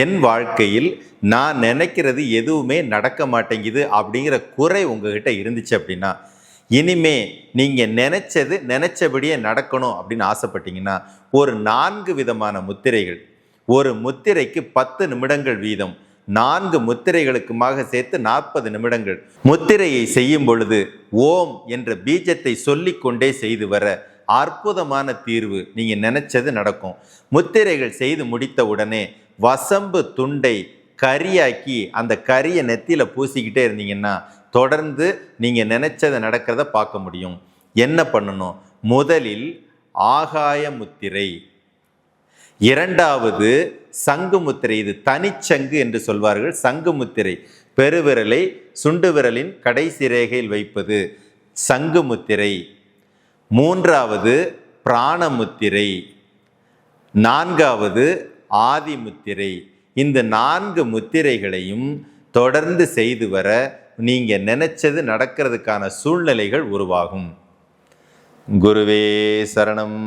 என் வாழ்க்கையில் நான் நினைக்கிறது எதுவுமே நடக்க மாட்டேங்குது அப்படிங்கிற குறை உங்ககிட்ட இருந்துச்சு அப்படின்னா இனிமே நீங்கள் நினைச்சது நினைச்சபடியே நடக்கணும் அப்படின்னு ஆசைப்பட்டீங்கன்னா ஒரு நான்கு விதமான முத்திரைகள். ஒரு முத்திரைக்கு பத்து நிமிடங்கள் வீதம். நான்கு முத்திரைகளுக்குமாக சேர்த்து நாற்பது நிமிடங்கள். முத்திரையை செய்யும் பொழுது ஓம் என்ற பீஜத்தை சொல்லிக்கொண்டே செய்து வர அற்புதமான தீர்வு நீங்கள் நினைச்சது நடக்கும். முத்திரைகள் செய்து முடித்த உடனே வசம்பு துண்டை கரியாக்கி அந்த கரியை நெத்தியில் பூசிக்கிட்டே இருந்தீங்கன்னா தொடர்ந்து நீங்கள் நினைச்சதை நடக்கிறத பார்க்க முடியும். என்ன பண்ணணும்? முதலில் ஆகாய முத்திரை. இரண்டாவது சங்கு முத்திரை. இது தனிச்சங்கு என்று சொல்வார்கள். சங்கு முத்திரை. பெருவிரலை சுண்டு விரலின் கடைசி ரேகையில் வைப்பது சங்கு முத்திரை. மூன்றாவது பிராணமுத்திரை நான்காவது ஆதி முத்திரை. இந்த நான்கு முத்திரைகளையும் தொடர்ந்து செய்து வர நீங்கள் நினைச்சது நடக்கிறதுக்கான சூழ்நிலைகள் உருவாகும். குருவே சரணம்.